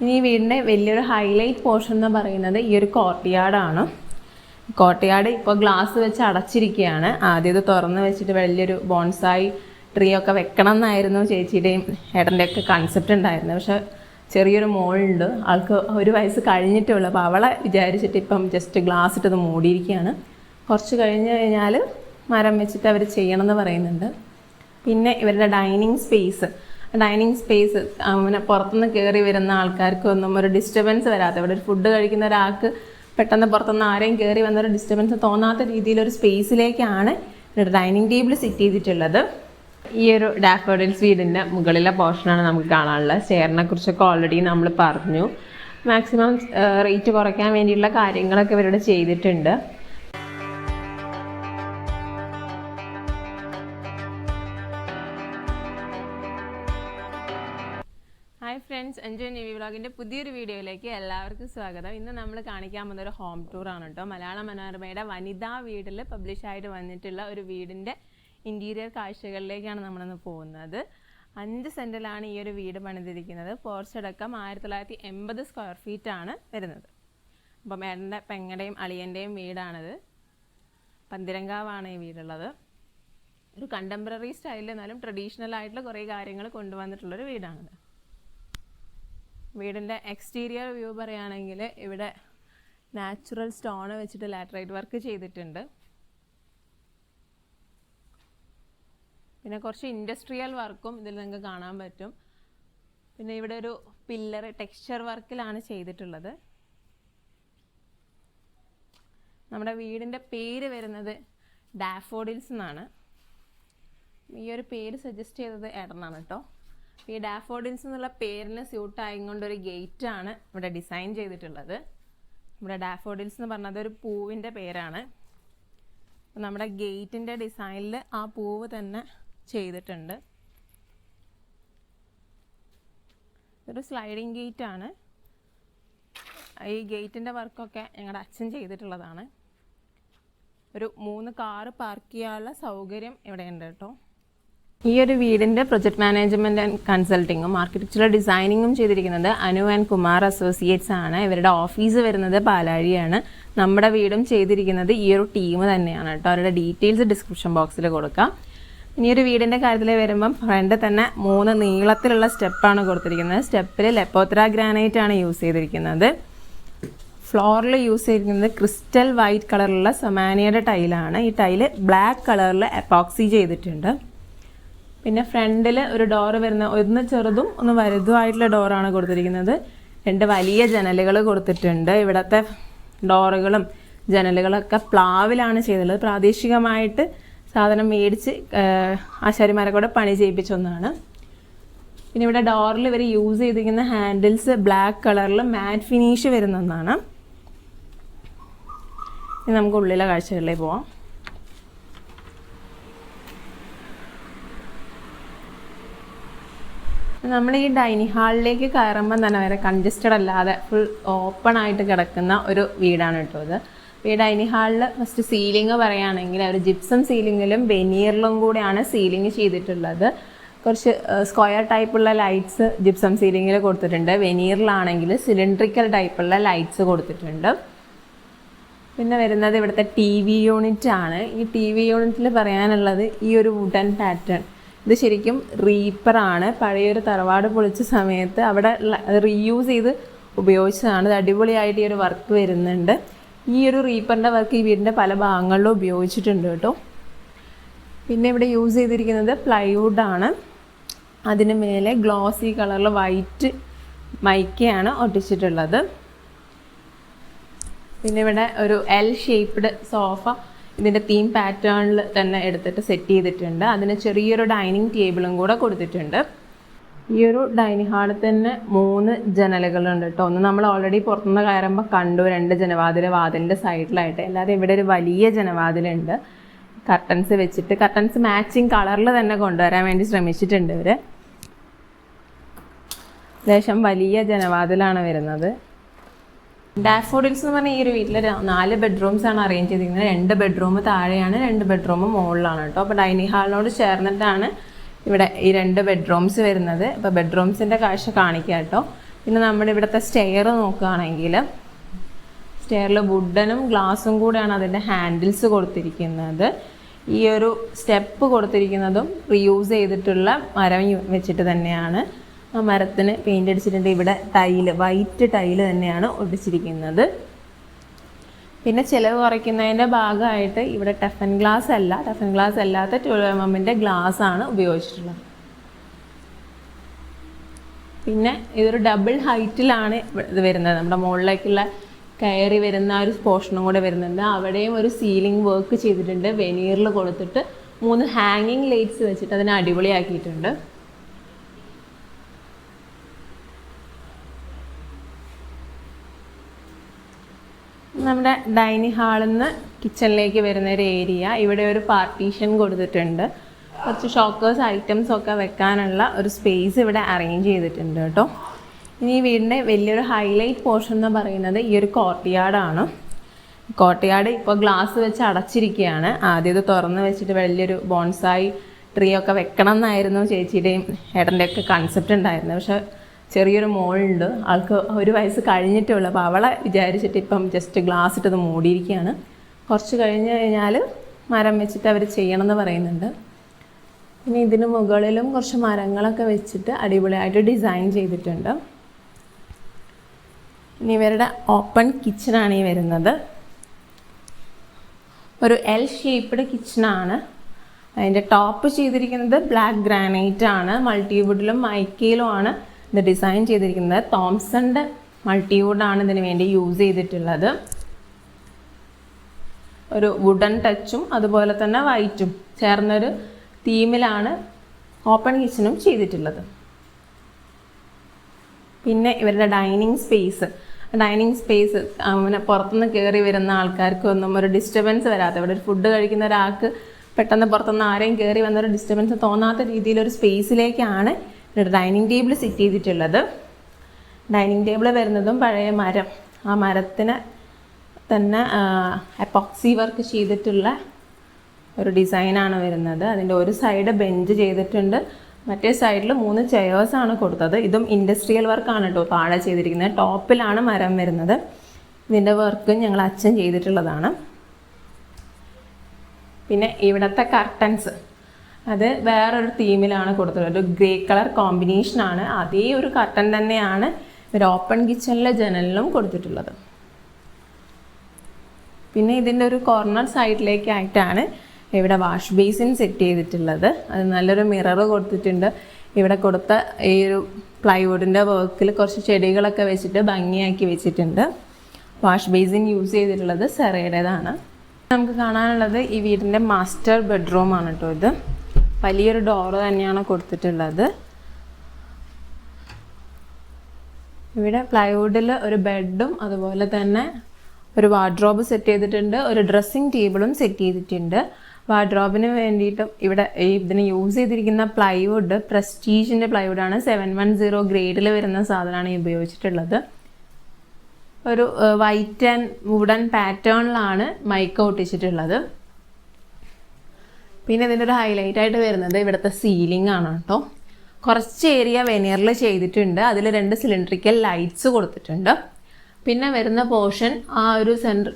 ഇനി ഈ വീടിന്റെ വലിയൊരു ഹൈലൈറ്റ് പോർഷൻ എന്ന് പറയുന്നത് ഈ ഒരു കോർട്ട്യാർഡാണ് കോട്ടയാട് ഇപ്പോൾ ഗ്ലാസ് വെച്ച് അടച്ചിരിക്കുകയാണ് ആദ്യം ഇത് തുറന്ന് വെച്ചിട്ട് വലിയൊരു ബോൺസായി ട്രീ ഒക്കെ വെക്കണം എന്നായിരുന്നു ചേച്ചിയുടെയും ഏട്ടന്റെ ഒക്കെ കൺസെപ്റ്റ് ഉണ്ടായിരുന്നത്. പക്ഷെ ചെറിയൊരു മോളുണ്ട് ആൾക്ക് ഒരു വയസ്സ് കഴിഞ്ഞിട്ടേ ഉള്ളൂ. അപ്പോൾ അവളെ വിചാരിച്ചിട്ട് ഇപ്പം ജസ്റ്റ് ഗ്ലാസ് ഇട്ടത് മൂടിയിരിക്കുകയാണ് കുറച്ച് കഴിഞ്ഞ് കഴിഞ്ഞാൽ മരം വെച്ചിട്ട് അവർ ചെയ്യണമെന്ന് പറയുന്നുണ്ട്. പിന്നെ ഇവരുടെ ഡൈനിങ് സ്പേസ് ഡൈനിങ് സ്പേസ് അങ്ങനെ പുറത്തുനിന്ന് കയറി വരുന്ന ആൾക്കാർക്കൊന്നും ഒരു ഡിസ്റ്റർബൻസ് വരാത്ത ഇവിടെ ഒരു ഫുഡ് കഴിക്കുന്ന ഒരാൾക്ക് പെട്ടെന്ന് പുറത്തുനിന്ന് ആരെയും കയറി വന്നൊരു ഡിസ്റ്റർബൻസ് തോന്നാത്ത രീതിയിലൊരു സ്പേസിലേക്കാണ് ഡൈനിങ് ടേബിൾ സെറ്റ് ചെയ്തിട്ടുള്ളത്. ഈ ഒരു ഡാഫോഡിൽസ് വീടിന്റെ മുകളിലെ പോർഷനാണ് നമുക്ക് കാണാനുള്ളത്. സ്റ്റെയറിനെ കുറിച്ചൊക്കെ ഓൾറെഡി നമ്മൾ പറഞ്ഞു. മാക്സിമം റേറ്റ് കുറയ്ക്കാൻ വേണ്ടിയുള്ള കാര്യങ്ങളൊക്കെ ഇവരുടെ ചെയ്തിട്ടുണ്ട്. ഫ്രണ്ട്സ് അഞ്ജു നിവി വ്ളോഗിന്റെ പുതിയൊരു വീഡിയോയിലേക്ക് എല്ലാവർക്കും സ്വാഗതം. ഇന്ന് നമ്മൾ കാണിക്കാൻ പോകുന്ന ഒരു ഹോം ആണ് കേട്ടോ. മലയാള മനോരമയുടെ വനിതാ വീടിൽ പബ്ലിഷായിട്ട് വന്നിട്ടുള്ള ഒരു വീടിന്റെ ഇന്റീരിയർ കാഴ്ചകളിലേക്കാണ് നമ്മളിന്ന് പോകുന്നത്. അഞ്ച് സെന്റിലാണ് ഈ ഒരു വീട് പണിതിരിക്കുന്നത്. പോർച്ചടക്കം ആയിരത്തി തൊള്ളായിരത്തി എൺപത് സ്ക്വയർ ഫീറ്റ് ആണ് വരുന്നത്. അപ്പം മേടന്റെ പെങ്ങളുടെയും അളിയന്റെയും വീടാണിത്. പന്തിരങ്കാവാണ് ഈ വീടുള്ളത്. ഒരു കണ്ടംപററി സ്റ്റൈലിൽ എന്നാലും ട്രഡീഷണൽ ആയിട്ടുള്ള കുറേ കാര്യങ്ങൾ കൊണ്ടുവന്നിട്ടുള്ളൊരു വീടാണിത്. വീടിന്റെ എക്സ്റ്റീരിയർ വ്യൂ പറയുകയാണെങ്കിൽ ഇവിടെ നാച്ചുറൽ സ്റ്റോൺ വെച്ചിട്ട് ലാറ്ററൈറ്റ് വർക്ക് ചെയ്തിട്ടുണ്ട്. പിന്നെ കുറച്ച് ഇൻഡസ്ട്രിയൽ വർക്കും ഇതിൽ നിങ്ങൾക്ക് കാണാൻ പറ്റും. പിന്നെ ഇവിടെ ഒരു പില്ലർ ടെക്സ്ചർ വർക്കിലാണ് ചെയ്തിട്ടുള്ളത്. നമ്മുടെ വീടിന്റെ പേര് വരുന്നത് ഡാഫോഡിൽസ് എന്നാണ്. ഈ ഒരു പേര് സജസ്റ്റ് ചെയ്തത് ഏട്ടനാണ് കേട്ടോ. ഈ ഡാഫോഡിൽസ് എന്നുള്ള പേരിന് സ്യൂട്ട് ആയിക്കൊണ്ട് ഒരു ഗേറ്റ് ആണ് ഇവിടെ ഡിസൈൻ ചെയ്തിട്ടുള്ളത്. ഇവിടെ ഡാഫോഡിൽസ് എന്ന് പറഞ്ഞത് ഒരു പൂവിന്റെ പേരാണ്. നമ്മുടെ ഗേറ്റിന്റെ ഡിസൈനിൽ ആ പൂവ് തന്നെ ചെയ്തിട്ടുണ്ട്. ഇതൊരു സ്ലൈഡിങ് ഗേറ്റ് ആണ്. ഈ ഗേറ്റിന്റെ വർക്കൊക്കെ ഞങ്ങളുടെ അച്ഛൻ ചെയ്തിട്ടുള്ളതാണ്. ഒരു മൂന്ന് കാറ് പാർക്ക് ചെയ്യാനുള്ള സൗകര്യം ഇവിടെ ഉണ്ട് കേട്ടോ. ഈ ഒരു വീടിന്റെ പ്രൊജക്ട് മാനേജ്മെന്റ് ആൻഡ് കൺസൾട്ടിങ്ങും ആർക്കിടെക്ചറൽ ഡിസൈനിങ്ങും ചെയ്തിരിക്കുന്നത് അനു ആൻഡ് കുമാർ അസോസിയേറ്റ്സ് ആണ്. ഇവരുടെ ഓഫീസ് വരുന്നത് പാലാഴിയാണ്. നമ്മുടെ വീടും ചെയ്തിരിക്കുന്നത് ഈ ഒരു ടീം തന്നെയാണ് കേട്ടോ. അവരുടെ ഡീറ്റെയിൽസ് ഡിസ്ക്രിപ്ഷൻ ബോക്സിൽ കൊടുക്കാം. ഇനി ഒരു വീടിന്റെ കാര്യത്തിൽ വരുമ്പം ഫ്രണ്ട് തന്നെ മൂന്ന് നീളത്തിലുള്ള സ്റ്റെപ്പാണ് കൊടുത്തിരിക്കുന്നത്. സ്റ്റെപ്പിൽ ലെപ്പോത്ര ഗ്രാനൈറ്റ് ആണ് യൂസ് ചെയ്തിരിക്കുന്നത്. ഫ്ലോറിൽ യൂസ് ചെയ്തിരിക്കുന്നത് ക്രിസ്റ്റൽ വൈറ്റ് കളറിലുള്ള സൊമാനിയയുടെ ടൈലാണ് ഈ ടൈൽ ബ്ലാക്ക് കളറിൽ എപ്പോക്സി ചെയ്തിട്ടുണ്ട്. പിന്നെ ഫ്രണ്ടിൽ ഒരു ഡോർ വരുന്ന ഒന്ന് ചെറുതും ഒന്ന് വലുതുമായിട്ടുള്ള ഡോറാണ് കൊടുത്തിരിക്കുന്നത്. രണ്ട് വലിയ ജനലുകൾ കൊടുത്തിട്ടുണ്ട്. ഇവിടുത്തെ ഡോറുകളും ജനലുകളൊക്കെ പ്ലാവിലാണ് ചെയ്തിട്ടുള്ളത്. പ്രാദേശികമായിട്ട് സാധനം മേടിച്ച് ആശാരിമാരെ കൂടെ പണി ചെയ്യിപ്പിച്ചൊന്നാണ് പിന്നെ ഇവിടെ ഡോറിൽ ഇവർ യൂസ് ചെയ്തിരിക്കുന്ന ഹാൻഡിൽസ് ബ്ലാക്ക് കളറിൽ മാറ്റ് ഫിനിഷ് വരുന്ന ഒന്നാണ്. ഇനി നമുക്ക് ഉള്ളിലെ കാഴ്ചകളിലേക്ക് പോവാം. നമ്മൾ ഈ ഡൈനിങ് ഹാളിലേക്ക് കയറുമ്പോൾ തന്നെ വരെ കൺജസ്റ്റഡ് അല്ലാതെ ഫുൾ ഓപ്പൺ ആയിട്ട് കിടക്കുന്ന ഒരു വീടാണ് കേട്ടോ ഇത്. ഈ ഡൈനിങ് ഹാളിൽ ഫസ്റ്റ് സീലിംഗ് പറയുകയാണെങ്കിൽ അവർ ജിപ്സം സീലിങ്ങിലും വെനീറിലും കൂടെയാണ് സീലിംഗ് ചെയ്തിട്ടുള്ളത്. കുറച്ച് സ്ക്വയർ ടൈപ്പുള്ള ലൈറ്റ്സ് ജിപ്സം സീലിങ്ങിൽ കൊടുത്തിട്ടുണ്ട്. വെനീറിലാണെങ്കിൽ സിലിണ്ട്രിക്കൽ ടൈപ്പുള്ള ലൈറ്റ്സ് കൊടുത്തിട്ടുണ്ട്. പിന്നെ വരുന്നത് ഇവിടുത്തെ ടി വി യൂണിറ്റ് ആണ്. ഈ ടി വി യൂണിറ്റിൽ പറയാനുള്ളത് ഈ ഒരു വുഡൻ പാറ്റേൺ ഇത് ശരിക്കും റീപ്പറാണ് പഴയൊരു തറവാട് പൊളിച്ച സമയത്ത് അവിടെ റീയൂസ് ചെയ്ത് ഉപയോഗിച്ചതാണ്. ഇത് അടിപൊളിയായിട്ട് ഈ ഒരു വർക്ക് വരുന്നുണ്ട്. ഈ ഒരു റീപ്പറിന്റെ വർക്ക് ഈ വീടിന്റെ പല ഭാഗങ്ങളിലും ഉപയോഗിച്ചിട്ടുണ്ട് കേട്ടോ. പിന്നെ ഇവിടെ യൂസ് ചെയ്തിരിക്കുന്നത് പ്ലൈവുഡാണ് അതിന് മേലെ ഗ്ലോസി കളറിൽ വൈറ്റ് മൈക്കയാണ് ഒട്ടിച്ചിട്ടുള്ളത്. പിന്നെ ഇവിടെ ഒരു എൽ ഷേപ്പ്ഡ് സോഫ ഇതിന്റെ തീം പാറ്റേണിൽ തന്നെ എടുത്തിട്ട് സെറ്റ് ചെയ്തിട്ടുണ്ട്. അതിന് ചെറിയൊരു ഡൈനിങ് ടേബിളും കൂടെ കൊടുത്തിട്ടുണ്ട്. ഈ ഒരു ഡൈനിങ് ഹാളിൽ തന്നെ മൂന്ന് ജനലുകളുണ്ട് കേട്ടോ ഒന്ന് നമ്മൾ ഓൾറെഡി പുറത്തുനിന്ന് കയറുമ്പോൾ കണ്ടു രണ്ട് ജനവാതിൽ വാതിലിന്റെ സൈഡിലായിട്ട് അല്ലാതെ ഇവിടെ ഒരു വലിയ ജനവാതിലുണ്ട്. കർട്ടൻസ് വെച്ചിട്ട് കർട്ടൻസ് മാച്ചിങ് കളറിൽ തന്നെ കൊണ്ടുവരാൻ വേണ്ടി ശ്രമിച്ചിട്ടുണ്ട് ഇവർ ലേശം വലിയ ജനവാതിലാണ് വരുന്നത്. ഡാഫോഡിൽസ് എന്ന് പറഞ്ഞാൽ ഈ ഒരു വീട്ടിൽ നാല് ബെഡ്റൂംസ് ആണ് അറേഞ്ച് ചെയ്തിരിക്കുന്നത്. രണ്ട് ബെഡ്റൂം താഴെയാണ് രണ്ട് ബെഡ്റൂം മുകളിലാണ് കേട്ടോ അപ്പോൾ ഡൈനിങ് ഹാളിനോട് ചേർന്നിട്ടാണ് ഇവിടെ ഈ രണ്ട് ബെഡ്റൂംസ് വരുന്നത്. അപ്പോൾ ബെഡ്റൂംസിന്റെ കാഴ്ച കാണിക്കാം കേട്ടോ പിന്നെ നമ്മുടെ ഇവിടുത്തെ സ്റ്റെയർ നോക്കുകയാണെങ്കിൽ സ്റ്റെയറിൽ വുഡനും ഗ്ലാസും കൂടെയാണ് അതിന്റെ ഹാൻഡിൽസ് കൊടുത്തിരിക്കുന്നത്. ഈ ഒരു സ്റ്റെപ്പ് കൊടുത്തിരിക്കുന്നതും റീയൂസ് ചെയ്തിട്ടുള്ള മരം വെച്ചിട്ട് തന്നെയാണ്. ആ മരത്തിന് പെയിന്റ് അടിച്ചിട്ടുണ്ട്. ഇവിടെ ടൈൽ വൈറ്റ് ടൈൽ തന്നെയാണ് ഒടിച്ചിരിക്കുന്നത്. പിന്നെ ചിലവ് കുറയ്ക്കുന്നതിന്റെ ഭാഗമായിട്ട് ഇവിടെ ടഫൻ ഗ്ലാസ് അല്ല ടഫൻ ഗ്ലാസ് അല്ലാത്ത ട്വൽവ് ഗ്ലാസ് ആണ് ഉപയോഗിച്ചിട്ടുള്ളത്. പിന്നെ ഇതൊരു ഡബിൾ ഹൈറ്റിലാണ് ഇത് വരുന്നത്. നമ്മുടെ മുകളിലേക്കുള്ള കയറി വരുന്ന ഒരു പോർഷനും കൂടെ വരുന്നുണ്ട്. അവിടെയും ഒരു സീലിംഗ് വർക്ക് ചെയ്തിട്ടുണ്ട്. വെനീറിൽ കൊടുത്തിട്ട് മൂന്ന് ഹാങ്ങിങ് ലൈറ്റ്സ് വെച്ചിട്ട് അതിനെ അടിപൊളിയാക്കിയിട്ടുണ്ട്. നമ്മുടെ ഡൈനിങ് ഹാളിൽ നിന്ന് കിച്ചണിലേക്ക് വരുന്ന ഒരു ഏരിയ. ഇവിടെ ഒരു പാർട്ടീഷൻ കൊടുത്തിട്ടുണ്ട്. കുറച്ച് ഷോക്കേഴ്സ് ഐറ്റംസ് ഒക്കെ വെക്കാനുള്ള ഒരു സ്പേസ് ഇവിടെ അറേഞ്ച് ചെയ്തിട്ടുണ്ട് കേട്ടോ. ഇനി ഈ വീടിന്റെ വലിയൊരു ഹൈലൈറ്റ് പോർഷൻ എന്ന് പറയുന്നത് ഈ ഒരു കോർട്ട്യാർഡാണ്. കോർട്ട്യാർഡ് ഇപ്പോൾ ഗ്ലാസ് വെച്ച് അടച്ചിരിക്കുകയാണ്. ആദ്യം ഇത് തുറന്ന് വെച്ചിട്ട് വലിയൊരു ബോൺസായി ട്രീ ഒക്കെ വെക്കണം എന്നായിരുന്നു ചേച്ചിയുടെയും ഏട്ടന്റെയൊക്കെ കൺസെപ്റ്റ് ഉണ്ടായിരുന്നത്. പക്ഷെ ചെറിയൊരു മോളുണ്ട്. ആൾക്ക് ഒരു വയസ്സ് കഴിഞ്ഞിട്ടേ ഉള്ളൂ. അപ്പോൾ അവളെ വിചാരിച്ചിട്ട് ഇപ്പം ജസ്റ്റ് ഗ്ലാസ് ഇട്ടത് മൂടിയിരിക്കുകയാണ്. കുറച്ച് കഴിഞ്ഞ് കഴിഞ്ഞാൽ മരം വെച്ചിട്ട് അവർ ചെയ്യണമെന്ന് പറയുന്നുണ്ട്. പിന്നെ ഇതിന് മുകളിലും കുറച്ച് മരങ്ങളൊക്കെ വെച്ചിട്ട് അടിപൊളിയായിട്ട് ഡിസൈൻ ചെയ്തിട്ടുണ്ട്. ഇനി ഇവരുടെ ഓപ്പൺ കിച്ചണാണ് ഈ വരുന്നത്. ഒരു എൽ ഷേപ്പ്ഡ് കിച്ചണാണ് അതിന്റെ ടോപ്പ് ചെയ്തിരിക്കുന്നത് ബ്ലാക്ക് ഗ്രാനൈറ്റ് ആണ്. മൾട്ടിവുഡിലും മൈക്കയിലും ആണ്. ഇത് ഡിസൈൻ ചെയ്തിരിക്കുന്നത് തോംസണിന്റെ മൾട്ടിവുഡാണ് ഇതിന് വേണ്ടി യൂസ് ചെയ്തിട്ടുള്ളത്. ഒരു വുഡൻ ടച്ചും അതുപോലെ തന്നെ വൈറ്റും ചേർന്നൊരു തീമിലാണ് ഓപ്പൺ കിച്ചണും ചെയ്തിട്ടുള്ളത്. പിന്നെ ഇവരുടെ ഡൈനിങ് സ്പേസ് ഡൈനിങ് സ്പേസ് അങ്ങനെ പുറത്തുനിന്ന് കയറി വരുന്ന ആൾക്കാർക്കൊന്നും ഒരു ഡിസ്റ്റർബൻസ് വരാത്ത ഇവിടെ ഒരു ഫുഡ് കഴിക്കുന്ന ഒരാൾക്ക് പെട്ടെന്ന് പുറത്തുനിന്ന് ആരെയും കയറി വന്നൊരു ഡിസ്റ്റർബൻസ് തോന്നാത്ത രീതിയിലൊരു സ്പേസിലേക്കാണ് ഇവിടെ ഡൈനിങ് ടേബിൾ സെറ്റ് ചെയ്തിട്ടുള്ളത്. ഡൈനിങ് ടേബിൾ വരുന്നതും പഴയ മരം. ആ മരത്തിന് തന്നെ എപ്പോക്സി വർക്ക് ചെയ്തിട്ടുള്ള ഒരു ഡിസൈനാണ് വരുന്നത്. അതിന്റെ ഒരു സൈഡ് ബെഞ്ച് ചെയ്തിട്ടുണ്ട്. മറ്റേ സൈഡിൽ മൂന്ന് ചെയേഴ്സ് ആണ് കൊടുത്തത്. ഇതും ഇൻഡസ്ട്രിയൽ വർക്കാണ് കേട്ടോ താഴെ ചെയ്തിരിക്കുന്നത്. ടോപ്പിലാണ് മരം വരുന്നത്. ഇതിന്റെ വർക്കും ഞങ്ങൾ അച്ഛൻ ചെയ്തിട്ടുള്ളതാണ്. പിന്നെ ഇവിടുത്തെ കർട്ടൻസ് അത് വേറൊരു തീമിലാണ് കൊടുത്തത് ഒരു ഗ്രേ കളർ കോമ്പിനേഷൻ ആണ്. അതേ ഒരു കർട്ടൻ തന്നെയാണ് ഒരു ഓപ്പൺ കിച്ചണിലെ ജനലിലും കൊടുത്തിട്ടുള്ളത്. പിന്നെ ഇതിന്റെ ഒരു കോർണർ സൈഡിലേക്കായിട്ടാണ് ഇവിടെ വാഷ് ബേസിൻ സെറ്റ് ചെയ്തിട്ടുള്ളത്. അത് നല്ലൊരു മിറർ കൊടുത്തിട്ടുണ്ട്. ഇവിടെ കൊടുത്ത ഈ ഒരു പ്ലൈവുഡിന്റെ വർക്കിൽ കുറച്ച് ചെടികളൊക്കെ വെച്ചിട്ട് ഭംഗിയാക്കി വെച്ചിട്ടുണ്ട്. വാഷ് ബേസിൻ യൂസ് ചെയ്തിട്ടുള്ളത് സെറയുടേതാണ്. നമുക്ക് കാണാനുള്ളത് ഈ വീടിന്റെ മാസ്റ്റർ ബെഡ്റൂമാണ് കേട്ടോ ഇത്. വലിയൊരു ഡോറ് തന്നെയാണ് കൊടുത്തിട്ടുള്ളത്. ഇവിടെ പ്ലൈവുഡിൽ ഒരു ബെഡും അതുപോലെ തന്നെ ഒരു വാർഡ്രോബ് സെറ്റ് ചെയ്തിട്ടുണ്ട്. ഒരു ഡ്രസ്സിങ് ടേബിളും സെറ്റ് ചെയ്തിട്ടുണ്ട്. വാർഡ്രോബിന് വേണ്ടിയിട്ടും ഇവിടെ ഇതിന് യൂസ് ചെയ്തിരിക്കുന്ന പ്ലൈവുഡ് പ്രസ്റ്റീജിന്റെ പ്ലൈവുഡാണ്. സെവൻ വൺ സീറോ ഗ്രേഡിൽ വരുന്ന സാധനമാണ് ഉപയോഗിച്ചിട്ടുള്ളത്. ഒരു വൈറ്റ് ആൻഡ് വുഡൻ പാറ്റേണിലാണ് മൈക്ക് ഒട്ടിച്ചിട്ടുള്ളത്. പിന്നെ ഇതിന്റെ ഒരു ഹൈലൈറ്റ് ആയിട്ട് വരുന്നത് ഇവിടുത്തെ സീലിംഗ് ആണ് കേട്ടോ. കുറച്ച് ഏരിയ വെനിയറിൽ ചെയ്തിട്ടുണ്ട്. അതിൽ രണ്ട് സിലിണ്ടറിക്കൽ ലൈറ്റ്സ് കൊടുത്തിട്ടുണ്ട്. പിന്നെ വരുന്ന പോർഷൻ ആ ഒരു സെന്റർ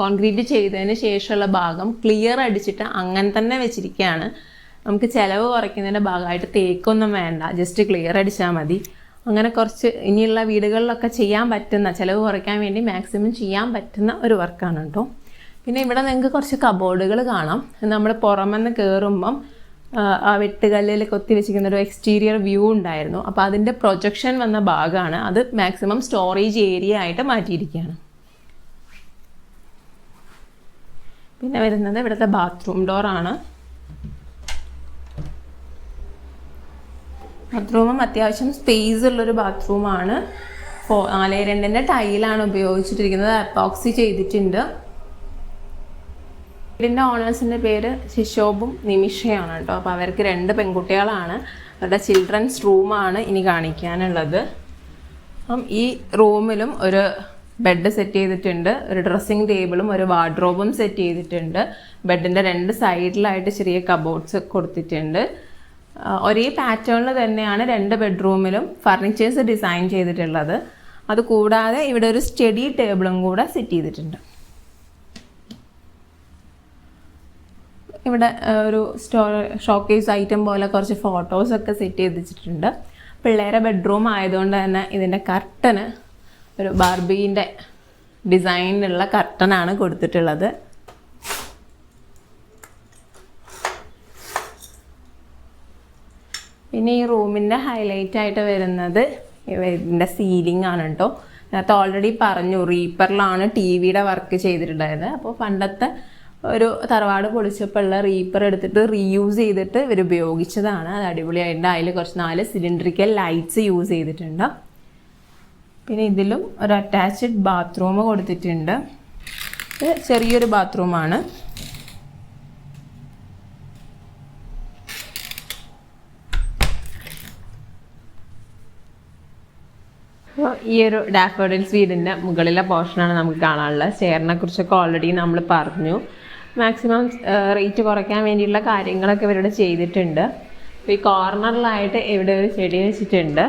കോൺക്രീറ്റ് ചെയ്തതിന് ശേഷമുള്ള ഭാഗം ക്ലിയർ അടിച്ചിട്ട് അങ്ങനെ തന്നെ വെച്ചിരിക്കുകയാണ്. നമുക്ക് ചിലവ് കുറയ്ക്കുന്നതിന്റെ ഭാഗമായിട്ട് തേക്കൊന്നും വേണ്ട. ജസ്റ്റ് ക്ലിയർ അടിച്ചാൽ മതി. അങ്ങനെ കുറച്ച് ഇനിയുള്ള വീടുകളിലൊക്കെ ചെയ്യാൻ പറ്റുന്ന ചിലവ് കുറയ്ക്കാൻ വേണ്ടി മാക്സിമം ചെയ്യാൻ പറ്റുന്ന ഒരു വർക്കാണ് കേട്ടോ. പിന്നെ ഇവിടെ നിങ്ങൾക്ക് കുറച്ച് കബോർഡുകൾ കാണാം. നമ്മൾ പുറമെന്ന് കയറുമ്പം ആ, വെട്ടുകല്ലിൽ കൊത്തി വെച്ചിരിക്കുന്ന ഒരു എക്സ്റ്റീരിയർ വ്യൂ ഉണ്ടായിരുന്നു. അപ്പോൾ അതിന്റെ പ്രൊജക്ഷൻ വന്ന ഭാഗമാണ്. അത് മാക്സിമം സ്റ്റോറേജ് ഏരിയ ആയിട്ട് മാറ്റിയിരിക്കുകയാണ്. പിന്നെ വരുന്നത് ഇവിടുത്തെ ബാത്റൂം ഡോറാണ് ബാത്റൂമും അത്യാവശ്യം സ്പേസ് ഉള്ളൊരു ബാത്റൂമാണ് നാല് രണ്ടിന്റെ ടൈലാണ് ഉപയോഗിച്ചിട്ടിരിക്കുന്നത്. അപ്പോക്സി ചെയ്തിട്ടുണ്ട്. വീടിന്റെ ഓണേഴ്സിന്റെ പേര് ശിശോബും നിമിഷയാണ് കേട്ടോ. അപ്പോൾ അവർക്ക് രണ്ട് പെൺകുട്ടികളാണ്. അവരുടെ ചിൽഡ്രൻസ് റൂമാണ് ഇനി കാണിക്കാനുള്ളത്. അപ്പം ഈ റൂമിലും ഒരു ബെഡ് സെറ്റ് ചെയ്തിട്ടുണ്ട് ഒരു ഡ്രസ്സിങ് ടേബിളും ഒരു വാർഡ്രോബും സെറ്റ് ചെയ്തിട്ടുണ്ട്. ബെഡിന്റെ രണ്ട് സൈഡിലായിട്ട് ചെറിയ കബോർഡ്സ് കൊടുത്തിട്ടുണ്ട്. ഒരേ പാറ്റേണിൽ തന്നെയാണ് രണ്ട് ബെഡ്റൂമിലും ഫർണിച്ചേഴ്സ് ഡിസൈൻ ചെയ്തിട്ടുള്ളത്. അതുകൂടാതെ ഇവിടെ ഒരു സ്റ്റഡി ടേബിളും കൂടെ സെറ്റ് ചെയ്തിട്ടുണ്ട്. ഇവിടെ ഒരു സ്റ്റോ ഷോക്കേസ് ഐറ്റം പോലെ കുറച്ച് ഫോട്ടോസൊക്കെ സെറ്റ് ചെയ്ത് വെച്ചിട്ടുണ്ട് പിള്ളേരെ ബെഡ്റൂം ആയതുകൊണ്ട് തന്നെ ഇതിന്റെ കർട്ടന് ഒരു ബാർബീന്റെ ഡിസൈനുള്ള കർട്ടനാണ് കൊടുത്തിട്ടുള്ളത്. പിന്നെ ഈ റൂമിന്റെ ഹൈലൈറ്റ് ആയിട്ട് വരുന്നത് ഇതിന്റെ സീലിംഗ് ആണ് കേട്ടോ അതിനകത്ത് ഓൾറെഡി പറഞ്ഞു റീപ്പറിലാണ് ടി വിയുടെ വർക്ക് ചെയ്തിട്ടുണ്ടായത് അപ്പോൾ പണ്ടത്തെ ഒരു തറവാട് പൊളിച്ചപ്പോൾ ഉള്ള റീപ്പർ എടുത്തിട്ട് റീയൂസ് ചെയ്തിട്ട് ഇവർ ഉപയോഗിച്ചതാണ്. അത് അടിപൊളിയായിട്ടുണ്ട്. അതിൽ കുറച്ച് നാല് സിലിണ്ടറിക്കൽ ലൈറ്റ്സ് യൂസ് ചെയ്തിട്ടുണ്ട്. പിന്നെ ഇതിലും ഒരു അറ്റാച്ച്ഡ് ബാത്റൂം കൊടുത്തിട്ടുണ്ട്. ഇത് ചെറിയൊരു ബാത്റൂമാണ് അപ്പോൾ ഈ ഒരു ഡാഫോഡിൽസ് വീടിന്റെ മുകളിലെ പോർഷനാണ് നമുക്ക് കാണാനുള്ളത്. സ്റ്റെയറിനെ കുറിച്ചൊക്കെ ഓൾറെഡി നമ്മൾ പറഞ്ഞു. മാക്സിമം റേറ്റ് കുറയ്ക്കാൻ വേണ്ടിയിട്ടുള്ള കാര്യങ്ങളൊക്കെ ഇവരുടെ ചെയ്തിട്ടുണ്ട്. അപ്പോൾ ഈ കോർണറിലായിട്ട് ഇവിടെ ഒരു ചെടി വെച്ചിട്ടുണ്ട്.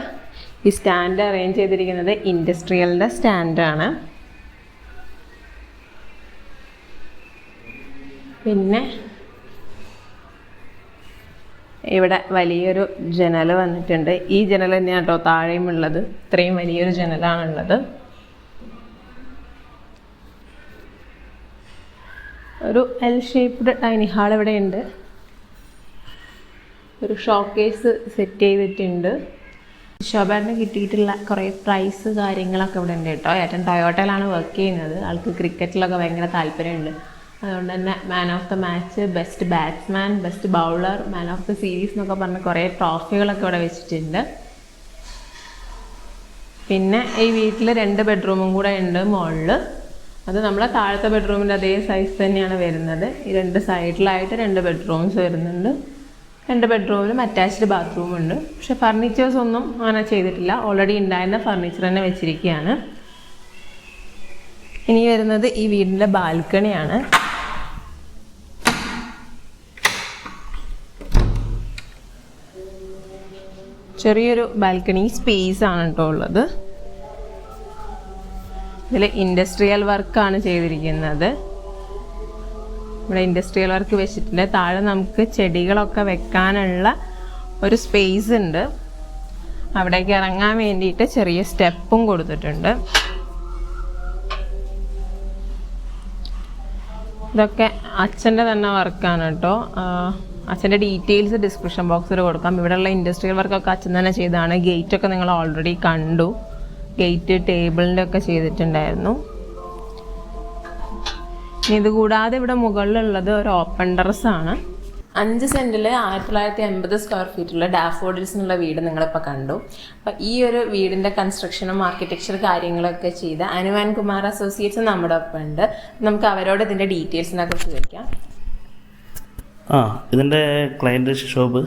ഈ സ്റ്റാൻഡ് അറേഞ്ച് ചെയ്തിരിക്കുന്നത് ഇൻഡസ്ട്രിയലിന്റെ സ്റ്റാൻഡാണ് പിന്നെ ഇവിടെ വലിയൊരു ജനൽ വന്നിട്ടുണ്ട്. ഈ ജനൽ തന്നെയാണ് കേട്ടോ താഴെയും ഉള്ളത് ഇത്രയും വലിയൊരു ജനലാണുള്ളത്. ഒരു എൽ ഷേപ്പ്ഡ് ടൈനി ഹാൾ ഇവിടെ ഉണ്ട് ഒരു ഷോക്കേസ് സെറ്റ് ചെയ്തിട്ടുണ്ട്. ശോഭേട്ടന് കിട്ടിയിട്ടുള്ള കുറേ പ്രൈസ് കാര്യങ്ങളൊക്കെ ഇവിടെ ഉണ്ട് കേട്ടോ. ഏട്ടൻ ടൊയോട്ടയിലാണ് വർക്ക് ചെയ്യുന്നത്. ആൾക്ക് ക്രിക്കറ്റിലൊക്കെ ഭയങ്കര താല്പര്യമുണ്ട്. അതുകൊണ്ട് തന്നെ man of the match best batsman best bowler man of the series എന്നൊക്കെ പറഞ്ഞ് കുറേ ട്രോഫികളൊക്കെ ഇവിടെ വെച്ചിട്ടുണ്ട്. പിന്നെ ഈ വീട്ടിൽ രണ്ട് ബെഡ്റൂമും കൂടെ ഉണ്ട് മുകളിൽ അത് നമ്മളെ താഴത്തെ ബെഡ്റൂമിന്റെ അതേ സൈസ് തന്നെയാണ് വരുന്നത്. ഈ രണ്ട് സൈഡിലായിട്ട് രണ്ട് ബെഡ്റൂംസ് വരുന്നുണ്ട്. രണ്ട് ബെഡ്റൂമിലും അറ്റാച്ച്ഡ് ബാത്റൂം ഉണ്ട്. പക്ഷെ ഫർണിച്ചേഴ്സ് ഒന്നും അങ്ങനെ ചെയ്തിട്ടില്ല. ഓൾറെഡി ഉണ്ടായിരുന്ന ഫർണിച്ചർ തന്നെ വെച്ചിരിക്കുകയാണ്. ഇനി വരുന്നത് ഈ വീടിന്റെ ബാൽക്കണിയാണ്. ചെറിയൊരു ബാൽക്കണി സ്പേസ് ആണ് കേട്ടോ ഉള്ളത്. ഇതിൽ ഇൻഡസ്ട്രിയൽ വർക്കാണ് ചെയ്തിരിക്കുന്നത്. ഇവിടെ ഇൻഡസ്ട്രിയൽ വർക്ക് വെച്ചിട്ടുണ്ട്. താഴെ നമുക്ക് ചെടികളൊക്കെ വെക്കാനുള്ള ഒരു സ്പേസ് ഉണ്ട്. അവിടേക്ക് ഇറങ്ങാൻ വേണ്ടിയിട്ട് ചെറിയ സ്റ്റെപ്പും കൊടുത്തിട്ടുണ്ട്. ഇതൊക്കെ അച്ഛന്റെ തന്നെ വർക്കാണ് കേട്ടോ. അച്ഛന്റെ ഡീറ്റെയിൽസ് ഡിസ്ക്രിപ്ഷൻ ബോക്സിൽ കൊടുക്കാം. ഇവിടെയുള്ള ഇൻഡസ്ട്രിയൽ വർക്കൊക്കെ അച്ഛൻ തന്നെ ചെയ്താണ് ഗേറ്റൊക്കെ നിങ്ങൾ ഓൾറെഡി കണ്ടു. ഗേറ്റ് ടേബിളിന്റെ ഒക്കെ ചെയ്തിട്ടുണ്ടായിരുന്നു. ഇതുകൂടാതെ ഇത് കൂടാതെ ഇവിടെ മുകളിലുള്ളത് ഒരു ഓപ്പൺ ടെറസ് ആണ്. അഞ്ച് സെന്റിൽ ആയിരത്തി തൊള്ളായിരത്തി എൺപത് സ്ക്വയർ ഫീറ്റുള്ള ഡാഫോഡിൽസ് എന്നുള്ള വീട് നിങ്ങളിപ്പോൾ കണ്ടു. അപ്പോൾ ഈ ഒരു വീടിന്റെ കൺസ്ട്രക്ഷനും ആർക്കിടെക്ചർ കാര്യങ്ങളൊക്കെ ചെയ്ത അനുവാൻ കുമാർ അസോസിയേറ്റ്സ് നമ്മുടെ ഒപ്പം ഉണ്ട്. നമുക്ക് അവരോട് ഇതിന്റെ ഡീറ്റെയിൽസിനെ കുറിച്ച് ചോദിക്കാം. ആ ഇതിന്റെ ക്ലയന്റ് ഷോപ്പ്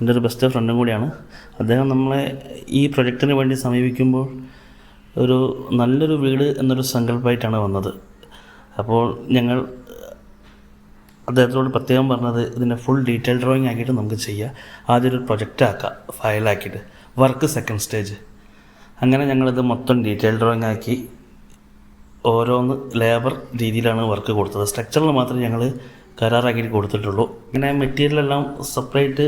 എന്റെ ഒരു ബെസ്റ്റ് ഫ്രണ്ടും കൂടിയാണ്. അദ്ദേഹം നമ്മളെ ഈ പ്രൊജക്റ്റിന് വേണ്ടി സമീപിക്കുമ്പോൾ ഒരു നല്ലൊരു വീട് എന്നൊരു സങ്കല്പമായിട്ടാണ് വന്നത്. അപ്പോൾ ഞങ്ങൾ അദ്ദേഹത്തോട് പ്രത്യേകം പറഞ്ഞത് ഇതിന്റെ ഫുൾ ഡീറ്റെയിൽ ഡ്രോയിങ് ആക്കിയിട്ട് നമുക്ക് ചെയ്യാം. ആദ്യം ഒരു പ്രൊജക്റ്റ് ആക്കാം ഫയലാക്കിയിട്ട് വർക്ക് സെക്കൻഡ് സ്റ്റേജ് അങ്ങനെ ഞങ്ങളിത് മൊത്തം ഡീറ്റെയിൽ ഡ്രോയിങ് ആക്കി ഓരോന്ന് ലേബർ രീതിയിലാണ് വർക്ക് കൊടുത്തത്. സ്ട്രക്ചറിൽ മാത്രമേ ഞങ്ങൾ കരാറാക്കിയിട്ട് കൊടുത്തിട്ടുള്ളൂ. ഇങ്ങനെ മെറ്റീരിയലെല്ലാം സെപ്പറേറ്റ്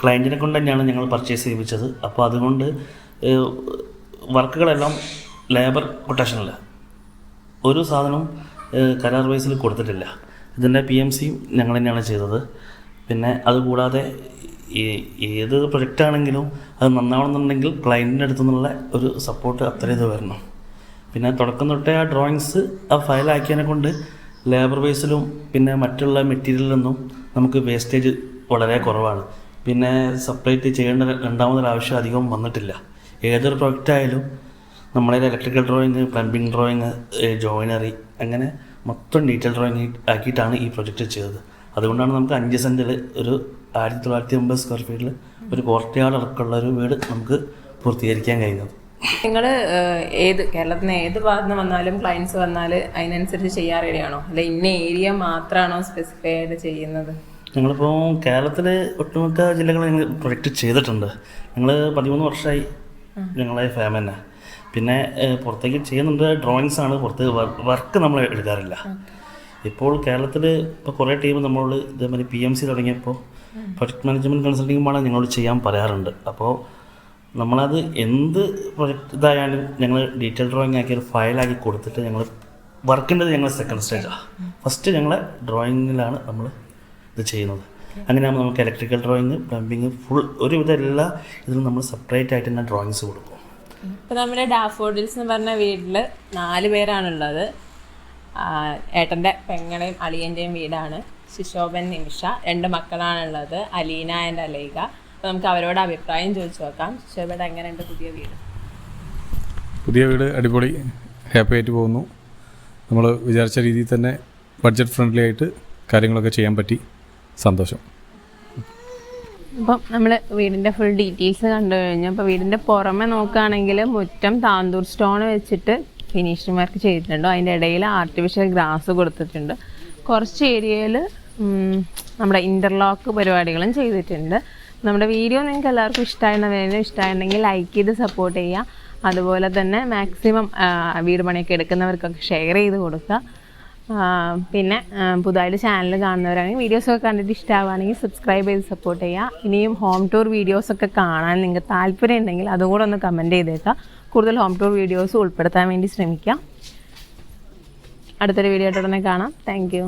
ക്ലയന്റിനെ കൊണ്ട് തന്നെയാണ് ഞങ്ങൾ പർച്ചേസ് ചെയ്യിപ്പിച്ചത്. അപ്പോൾ അതുകൊണ്ട് വർക്കുകളെല്ലാം ലേബർ കൊട്ടേഷനില്ല. ഒരു സാധനം കരാർ വൈസിൽ കൊടുത്തിട്ടില്ല. ഇതിന്റെ പി എം സിയും ഞങ്ങൾ തന്നെയാണ് ചെയ്തത്. പിന്നെ അതുകൂടാതെ ഏത് പ്രൊജക്റ്റ് ആണെങ്കിലും അത് നന്നാവണമെന്നുണ്ടെങ്കിൽ ക്ലയന്റിന്റെ അടുത്തു നിന്നുള്ള ഒരു സപ്പോർട്ട് അത്ര ഇത് വരണം. പിന്നെ തുടക്കം തൊട്ടേ ആ ഡ്രോയിങ്സ് ആ ഫയലാക്കിയതിനെ കൊണ്ട് ലേബർ വൈസിലും പിന്നെ മറ്റുള്ള മെറ്റീരിയലിൽ നിന്നും നമുക്ക് വേസ്റ്റേജ് വളരെ കുറവാണ്. പിന്നെ സെപ്പറേറ്റ് ചെയ്യേണ്ട രണ്ടാമതൊരു ആവശ്യം അധികം വന്നിട്ടില്ല. ഏതൊരു പ്രൊജക്റ്റ് ആയാലും നമ്മളതിൽ electrical drawing plumbing drawing joinery അങ്ങനെ മൊത്തം ഡീറ്റെയിൽ ഡ്രോയിങ് ആക്കിയിട്ടാണ് ഈ പ്രൊജക്റ്റ് ചെയ്തത്. അതുകൊണ്ടാണ് നമുക്ക് അഞ്ച് സെന്റിൽ ഒരു ആയിരത്തി തൊള്ളായിരത്തി അമ്പത് സ്ക്വയർ ഫീറ്റിൽ ഒരു കോർട്ടയാട് അടക്കമുള്ള ഒരു വീട് നമുക്ക് പൂർത്തീകരിക്കാൻ കഴിഞ്ഞത്. നിങ്ങൾ ഏത് കേരളത്തിന് ഏത് ഭാഗത്ത് നിന്ന് വന്നാലും ക്ലയൻസ് വന്നാൽ അതിനനുസരിച്ച് ചെയ്യാൻ റെഡിയാണോ അല്ല ഇന്ന ഏരിയ മാത്രമാണോ സ്പെസിഫൈ ആയിട്ട് ചെയ്യുന്നത്? ഞങ്ങളിപ്പോൾ കേരളത്തിൽ ഒട്ടുമിക്ക ജില്ലകളിൽ ഞങ്ങൾ പ്രൊജക്റ്റ് ചെയ്തിട്ടുണ്ട്. ഞങ്ങൾ പതിമൂന്ന് വർഷമായി ഞങ്ങളെ ഫാം തന്നെ. പിന്നെ പുറത്തേക്ക് ചെയ്യുന്നുണ്ട് ഡ്രോയിങ്സ് ആണ്. പുറത്ത് വർക്ക് നമ്മൾ എടുക്കാറില്ല. ഇപ്പോൾ കേരളത്തിൽ ഇപ്പോൾ കുറേ ടീം നമ്മളോട് ഇതേമാതിരി പി എം സി തുടങ്ങിയപ്പോൾ പ്രൊജക്ട് മാനേജ്മെന്റ് കൺസൾട്ടിങ്ങുമാണ് ഞങ്ങളോട് ചെയ്യാൻ പറയാറുണ്ട്. അപ്പോൾ നമ്മളത് എന്ത് പ്രൊജക്റ്റ് ഇതായാലും ഞങ്ങൾ ഡീറ്റെയിൽ ഡ്രോയിങ് ആക്കി ഒരു ഫയലാക്കി കൊടുത്തിട്ട് ഞങ്ങൾ വർക്കിന്റെ ഞങ്ങൾ സെക്കൻഡ് സ്റ്റേജാണ് ഫസ്റ്റ് ഞങ്ങളെ ഡ്രോയിങ്ങിലാണ് നമ്മൾ ഇത് ചെയ്യുന്നത്. അങ്ങനെയാകുമ്പോൾ നമുക്ക് ഇലക്ട്രിക്കൽ ഡ്രോയിങ് പ്ലംബിങ് ഫുൾ ഒരുവിധം എല്ലാ ഇതിലും നമ്മൾ സെപ്പറേറ്റ് ആയിട്ട് തന്നെ ഡ്രോയിങ്സ് കൊടുക്കും. ഇപ്പം നമ്മുടെ ഡാഫോഡിൽസ് എന്ന് പറഞ്ഞ വീട്ടിൽ നാല് പേരാണുള്ളത്. ഏട്ടന്റെ ഏട്ടന്റെ പെങ്ങളെയും അളിയന്റെയും വീടാണ്. ശിശോഭൻ നിമിഷ രണ്ട് മക്കളാണുള്ളത്. അലീന ആൻഡ് അലൈക. അപ്പോൾ നമുക്ക് അവരോട് അഭിപ്രായം ചോദിച്ചു നോക്കാം. ശിശോഭയുടെ എങ്ങനെയുണ്ട് പുതിയ വീട്? പുതിയ വീട് അടിപൊളി ഹാപ്പി ആയിട്ട് പോകുന്നു. നമ്മൾ വിചാരിച്ച രീതിയിൽ തന്നെ ബഡ്ജറ്റ് ഫ്രണ്ട്ലി ആയിട്ട് കാര്യങ്ങളൊക്കെ ചെയ്യാൻ പറ്റി. സന്തോഷം. അപ്പം നമ്മൾ വീടിന്റെ ഫുൾ ഡീറ്റെയിൽസ് കണ്ടു കഴിഞ്ഞു. അപ്പോൾ വീടിന്റെ പുറമെ നോക്കുകയാണെങ്കിൽ മുറ്റം താന്തൂർ സ്റ്റോൺ വെച്ചിട്ട് ഫിനിഷിംഗ് വർക്ക് ചെയ്തിട്ടുണ്ട്. അതിന്റെ ഇടയിൽ ആർട്ടിഫിഷ്യൽ ഗ്രാസ് കൊടുത്തിട്ടുണ്ട്. കുറച്ച് ഏരിയയിൽ നമ്മുടെ ഇന്റർലോക്ക് പരിപാടികളും ചെയ്തിട്ടുണ്ട്. നമ്മുടെ വീഡിയോ നിങ്ങൾക്ക് എല്ലാവർക്കും ഇഷ്ടമായിരുന്ന ഇഷ്ടമായിട്ടുണ്ടെങ്കിൽ ലൈക്ക് ചെയ്ത് സപ്പോർട്ട് ചെയ്യുക. അതുപോലെ തന്നെ മാക്സിമം വീട് പണിയൊക്കെ എടുക്കുന്നവർക്കൊക്കെ ഷെയർ ചെയ്ത് കൊടുക്കുക. പിന്നെ പുതുതായിട്ട് ചാനൽ കാണുന്നവരാണെങ്കിൽ വീഡിയോസൊക്കെ കണ്ടിട്ട് ഇഷ്ടമാവുകയാണെങ്കിൽ സബ്സ്ക്രൈബ് ചെയ്ത് സപ്പോർട്ട് ചെയ്യുക. ഇനിയും ഹോം ടൂർ വീഡിയോസൊക്കെ കാണാൻ നിങ്ങൾക്ക് താല്പര്യം ഉണ്ടെങ്കിൽ അതും കൂടെ ഒന്ന് കമന്റ് ചെയ്തേക്കാം. കൂടുതൽ ഹോം ടൂർ വീഡിയോസ് ഉൾപ്പെടുത്താൻ വേണ്ടി ശ്രമിക്കാം. അടുത്തൊരു വീഡിയോ ആയിട്ട് ഉടനെ കാണാം. താങ്ക്